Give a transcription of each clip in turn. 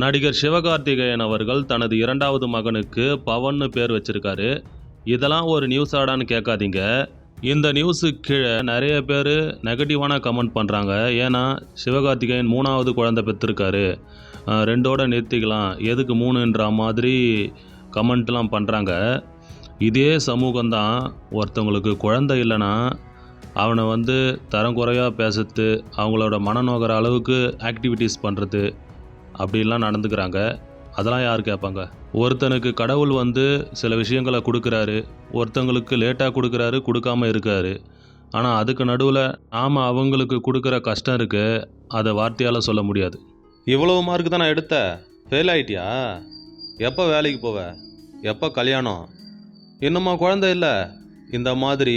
நடிகர் சிவகார்த்திகேயன் அவர்கள் தனது இரண்டாவது மகனுக்கு பவன்னு பேர் வச்சிருக்காரு. இதெல்லாம் ஒரு நியூஸ் ஆடான்னு கேட்காதீங்க. இந்த நியூஸு கீழே நிறைய பேர் நெகட்டிவான கமெண்ட் பண்ணுறாங்க ஏன்னா சிவகார்த்திகேயன் மூணாவது குழந்தை பெற்றிருக்காரு. ரெண்டோட நிறுத்திக்கலாம். எதுக்கு மூணுன்ற மாதிரி கமெண்ட்லாம் பண்ணுறாங்க இதே சமூகம்தான் ஒருத்தவங்களுக்கு குழந்தை இல்லைன்னா அவனை வந்து தரம் குறையாக பேசுறது அவங்களோட மனநோகிற அளவுக்கு ஆக்டிவிட்டீஸ் பண்ணுறது அப்படிலாம் நடந்துக்கிறாங்க. அதெல்லாம் யார் கேட்பாங்க? ஒருத்தனுக்கு கடவுள் வந்து சில விஷயங்களை கொடுக்குறாரு. ஒருத்தங்களுக்கு லேட்டாக கொடுக்குறாரு கொடுக்காம இருக்காரு. ஆனால் அதுக்கு நடுவில் நாம் அவங்களுக்கு கொடுக்குற கஷ்டம் இருக்குது அதை வார்த்தையால் சொல்ல முடியாது. இவ்வளவு மார்க் தான் நான் எடுத்த? ஃபெயில் ஆகிட்டியா எப்போ வேலைக்கு போவ? எப்போ கல்யாணம்? இன்னுமா குழந்தை இல்லை? இந்த மாதிரி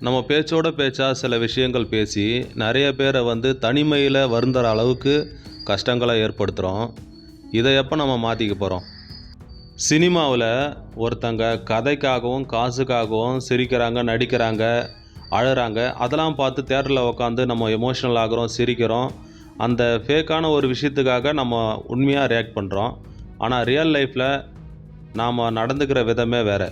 நம்ம பேச்சோட பேச்சா சில விஷயங்கள் பேசி நிறைய பேரை வந்து தனிமையில் வருந்துற அளவுக்கு கஷ்டங்களை ஏற்படுத்துகிறோம். இதை எப்போ நம்ம மாற்றிக்க போகிறோம்? சினிமாவில் ஒருத்தங்க கதைக்காகவும் காசுக்காகவும் சிரிக்கிறாங்க நடிக்கிறாங்க அழுறாங்க. அதெல்லாம் பார்த்து தேட்டரில் உட்காந்து நம்ம எமோஷ்னல் ஆகிறோம் சிரிக்கிறோம். அந்த ஃபேக்கான ஒரு விஷயத்துக்காக நம்ம உண்மையாக ரியாக்ட் பண்ணுறோம். ஆனால் ரியல் லைஃப்பில் நாம் நடந்துக்கிற விதமே வேறு.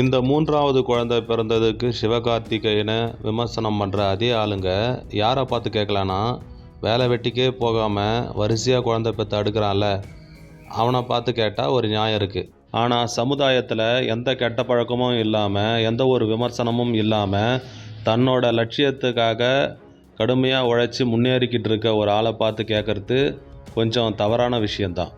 இந்த மூன்றாவது குழந்தை பிறந்ததுக்கு சிவகார்த்திகேயனை விமர்சனம் பண்ணுற அதே ஆளுங்க யாரை பார்த்து கேட்கலான்னா வேலை வெட்டிக்கே போகாமல் வரிசையாக குழந்த பெற்று அடுக்கிறான்ல அவனை பார்த்து கேட்டால் ஒரு நியாயம் இருக்குது ஆனால் சமுதாயத்தில் எந்த கெட்ட பழக்கமும் இல்லாமல் எந்த ஒரு விமர்சனமும் இல்லாமல் தன்னோட லட்சியத்துக்காக கடுமையாக உழைச்சி முன்னேறிக்கிட்டு இருக்க ஒரு ஆளை பார்த்து கேட்குறது கொஞ்சம் தவறான விஷயந்தான்